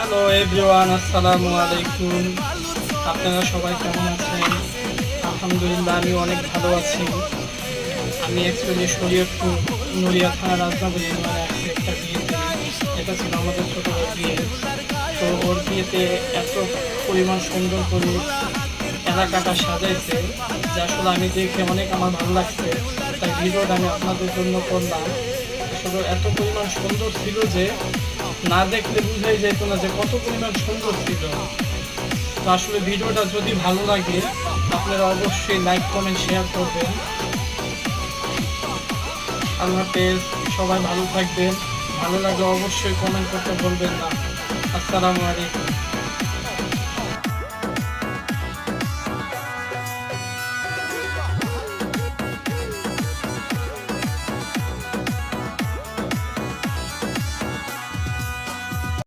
Hello everyone আসসালামু আলাইকুম আপনারা সবাই কেমন আছেন? আলহামদুলিল্লাহ, আমি অনেক ভালো আছি। আমি অ্যাকচুয়ালি শরীয়তপুর নড়িয়া থানা রাজনগর ইউনিয়নে আসছি একটা বিয়েতে। এটা ছিল আমাদের ছোটো বিয়ে। তো ওর বিয়েতে এত পরিমাণ সুন্দর করে এলাকাটা সাজাইছে যা আসলে আমি দেখে অনেক আমার ভালো লাগছে। তাই ভিডিওটা আমি আপনাদের জন্য করলাম। আসলে এত পরিমাণ সুন্দর ছিল যে না দেখলে বুঝাই যেত না যে কত পরিমাণ সুন্দর ছিল। তো আসলে ভিডিওটা যদি ভালো লাগে, আপনারা অবশ্যই লাইক কমেন্ট শেয়ার করবেন। আল্লাহ হাফেজ, সবাই ভালো থাকবেন। ভালো লাগলে অবশ্যই কমেন্ট করতে বলবেন না। আসসালামু আলাইকুম।